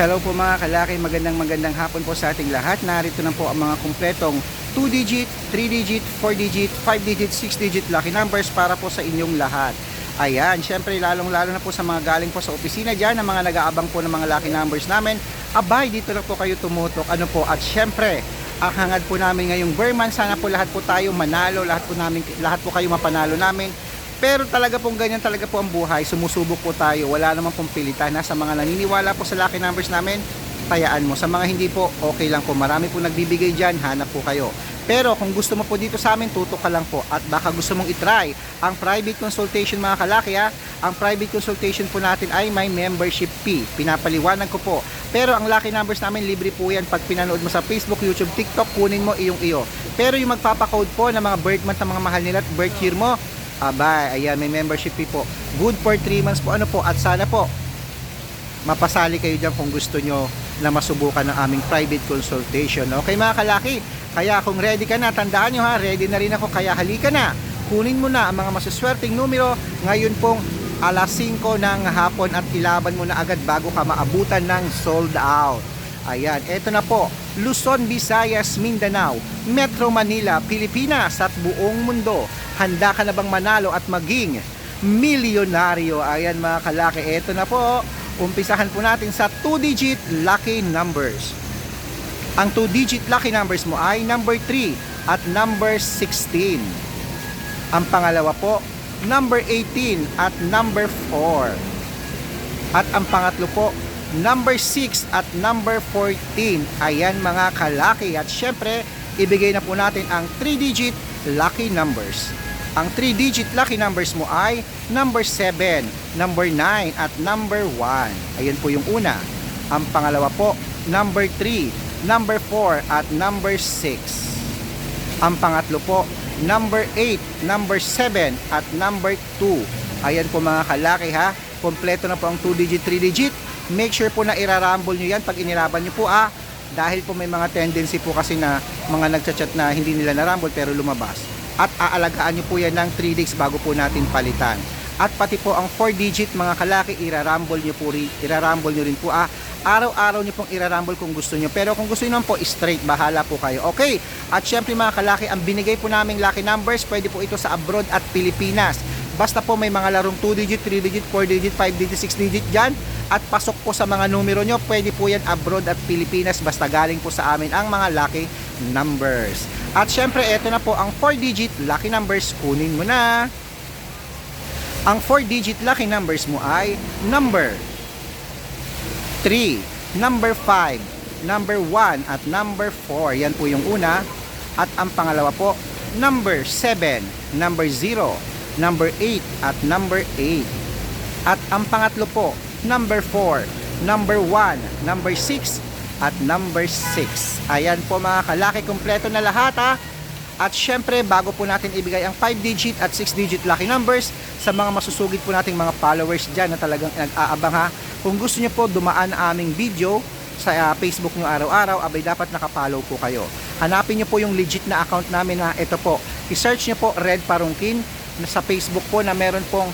Hello po mga kalaki, magandang magandang hapon po sa ating lahat. Narito na po ang mga kumpletong 2-digit, 3-digit, 4-digit, 5-digit, 6-digit lucky numbers para po sa inyong lahat. Ayan, syempre lalong lalo na po sa mga galing po sa opisina dyan, ng mga nag-aabang po ng mga lucky numbers namin. Abay, dito na po kayo tumutok. Ano po, at syempre, ang hangad po namin ngayong Berman, sana po lahat po tayo manalo, lahat po, namin, lahat po kayo mapanalo namin. Pero talaga pong ganyan talaga po ang buhay. Sumusubok po tayo. Wala naman pong pilitan. Nasa mga naniniwala po sa lucky numbers namin, tayaan mo. Sa mga hindi po, okay lang po. Marami po nagbibigay dyan. Hanap po kayo. Pero kung gusto mo po dito sa amin, tutok ka lang po. At baka gusto mong itry ang private consultation mga kalaki ha. Ang private consultation po natin ay may membership fee. Pinapaliwanag ko po. Pero ang lucky numbers namin, libre po yan. Pag pinanood mo sa Facebook, YouTube, TikTok, kunin mo iyong iyo. Pero yung magpapakode po ng mga birth month ng mga mahal nila at birth year mo, Abay, ayan, may membership fee po. Good for 3 months po. Ano po? At sana po, mapasali kayo dyan kung gusto nyo na masubukan ng aming private consultation. Okay mga kalaki? Kaya kung ready ka na, tandaan nyo ha, ready na rin ako. Kaya halika na. Kunin mo na ang mga masuswerteng numero ngayon pong alas 5 ng hapon at ilaban mo na agad bago ka maabutan ng sold out. Ayan, eto na po. Luzon, Visayas, Mindanao, Metro Manila, Pilipinas at buong mundo. Handa ka na bang manalo at maging milyonaryo? Ayan mga kalaki, eto na po. Umpisahan po natin sa 2-digit lucky numbers. Ang 2-digit lucky numbers mo ay number 3 at number 16. Ang pangalawa po, number 18 at number 4. At ang pangatlo po, number 6 at number 14. Ayan mga kalaki. At syempre, ibigay na po natin ang 3-digit lucky numbers. Ang 3-digit lucky numbers mo ay number 7, number 9 at number 1. Ayan po yung una. Ang pangalawa po, number 3, number 4 at number 6. Ang pangatlo po, number 8, number 7 at number 2. Ayan po mga kalaki ha. Kompleto na po ang 2-digit, 3-digit. Make sure po na irarumble nyo yan pag iniraban nyo po ah. Dahil po may mga tendency po kasi na mga nagchat-chat na hindi nila narumble pero lumabas. At aalagaan nyo po yan ng 3 days bago po natin palitan. At pati po ang 4 digit mga kalaki, irarumble nyo po rin, irarumble nyo rin po ah. Araw-araw nyo pong irarumble kung gusto nyo. Pero kung gusto nyo po, straight, bahala po kayo. Okay? At syempre mga kalaki, ang binigay po naming lucky numbers, pwede po ito sa abroad at Pilipinas. Basta po may mga larong 2 digit, 3 digit, 4 digit, 5 digit, 6 digit dyan. At pasok po sa mga numero nyo, pwede po yan abroad at Pilipinas. Basta galing po sa amin ang mga lucky numbers. At syempre, eto na po ang 4 digit lucky numbers. Kunin mo na. Ang 4 digit lucky numbers mo ay number 3, number 5, number 1 at number 4. Yan po yung una. At ang pangalawa po, number 7, number 0, number 8 at number 8. At ang pangatlo po, number 4, number 1, number 6 at number 6. Ayan po mga kalaki, kompleto na lahat ha. At syempre, bago po natin ibigay ang 5-digit at 6-digit lucky numbers sa mga masusugid po nating mga followers dyan na talagang nag-aabang ha. Kung gusto niyo po dumaan ang aming video sa uh, Facebook nyo araw-araw, abay dapat nakapollow po kayo. Hanapin niyo po yung legit na account namin na ito po. I-search niyo po Red Parungkin sa Facebook po na meron pong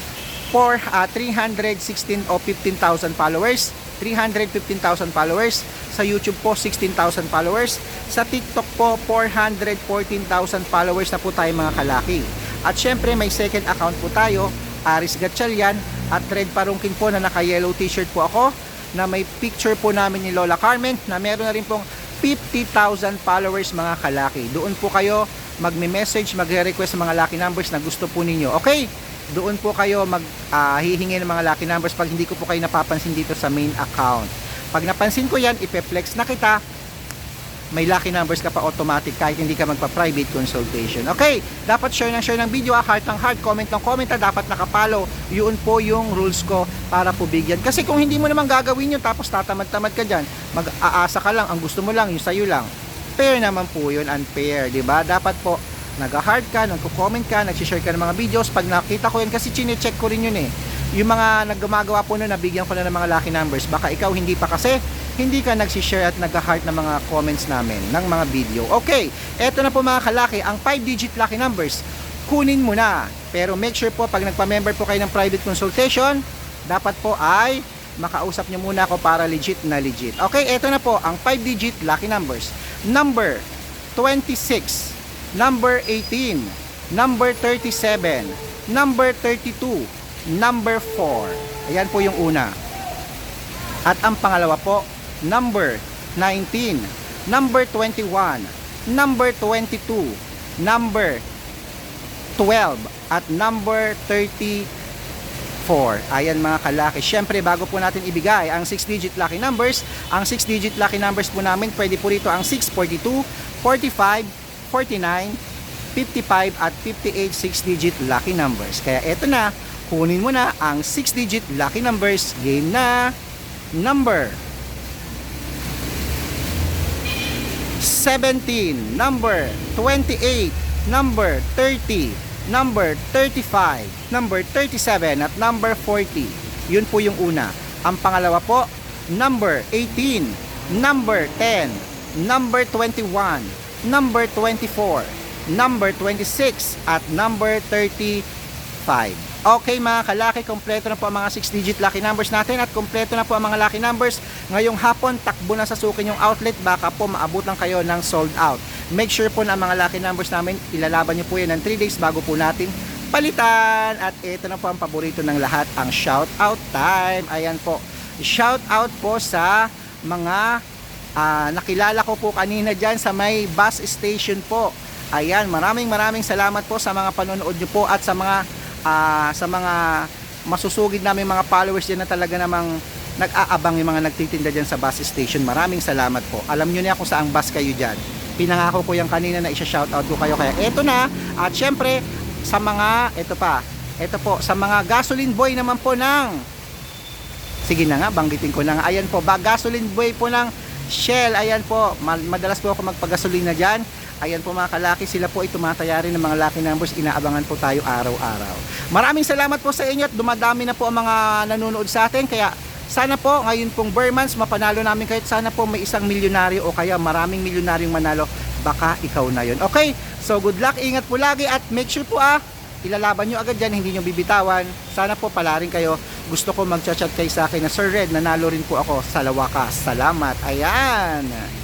for uh, 316 o 15,000 followers. 315,000 followers. Sa YouTube po 16,000 followers. Sa TikTok po 414,000 followers na po tayo mga kalaki. At syempre may second account po tayo Aris Gatchalian at Red Parungkin po na naka yellow t-shirt po ako na may picture po namin ni Lola Carmen na meron na rin pong 50,000 followers mga kalaki. Doon po kayo magme-message magre-request sa mga lucky numbers na gusto po ninyo. Okay doon po kayo mag uh, ng mga lucky numbers pag hindi ko po kayo napapansin dito sa main account. Pag napansin ko yan, ipe-flex na kita, may lucky numbers ka pa automatic kahit hindi ka magpa-private consultation. Okay, dapat share ng share ng video, ha? heart ng heart, comment ng comment, ha? dapat nakapalo. Yun po yung rules ko para po bigyan. Kasi kung hindi mo naman gagawin yun, tapos tatamad-tamad ka dyan, mag-aasa ka lang, ang gusto mo lang, yung sa'yo lang. Fair naman po yun, unfair, di ba? Dapat po, nag-heart ka, nagko-comment ka, nag-share ka ng mga videos. Pag nakita ko yan, kasi chine-check ko rin yun eh. Yung mga naggumagawa po nun, nabigyan ko na ng mga lucky numbers. Baka ikaw hindi pa kasi, hindi ka nag-share at nag-heart ng mga comments namin, ng mga video. Okay, eto na po mga kalaki, ang 5-digit lucky numbers, kunin mo na. Pero make sure po, pag nagpa-member po kayo ng private consultation, dapat po ay makausap nyo muna ako para legit na legit. Okay, eto na po ang 5-digit lucky numbers. Number 26, number 18, number 37, number 32, number 4. Ayan po yung una. At ang pangalawa po, number 19, number 21, number 22, number 12, at number 34. Ayan mga kalaki. Syempre, bago po natin ibigay ang 6-digit lucky numbers, ang 6-digit lucky numbers po namin, pwede po rito ang 642, 45, 49, 55 at 58 6-digit lucky numbers. Kaya eto na, kunin mo na ang 6-digit lucky numbers. Game na number 17, number 28, number 30, number 35, number 37 at number 40. Yun po yung una. Ang pangalawa po, number 18, number 10, number 21, number 24, number 26 at number 35. Okay mga kalaki, kompleto na po ang mga 6-digit lucky numbers natin at kompleto na po ang mga lucky numbers. Ngayong hapon, takbo na sa sukin yung outlet, baka po maabutan kayo ng sold out. Make sure po na ang mga lucky numbers namin, ilalaban nyo po yan ng 3 days bago po natin palitan. At ito na po ang paborito ng lahat, ang shout out time. Ayan po, shout out po sa mga ah, nakilala ko po kanina dyan sa may bus station po. Ayan, maraming maraming salamat po sa mga panonood nyo po at sa mga ah, sa mga masusugid namin mga followers dyan na talaga namang nag-aabang yung mga nagtitinda dyan sa bus station. Maraming salamat po. Alam nyo na kung saang bus kayo dyan. Pinangako ko yung kanina na isa-shoutout ko kayo. Kaya eto na. At syempre, sa mga, eto pa, eto po, sa mga gasoline boy naman po ng sige na nga, banggitin ko na nga. Ayan po, ba, gasoline boy po ng Shell. Ayan po, ma- madalas po ako magpagasolina dyan. Ayan po mga kalaki, sila po ay tumataya rin ng mga lucky numbers. Inaabangan po tayo araw-araw. Maraming salamat po sa inyo at dumadami na po ang mga nanonood sa atin. Kaya sana po ngayon pong Burmans mapanalo namin kahit sana po may isang milyonaryo o kaya maraming milyonaryong manalo. Baka ikaw na yon. Okay, so good luck, ingat po lagi at make sure po ah, ilalaban nyo agad yan, hindi nyo bibitawan. Sana po pala rin kayo. Gusto ko mag-chat kayo sa akin na Sir Red, nanalo rin po ako sa Lawakas. Salamat. Ayan.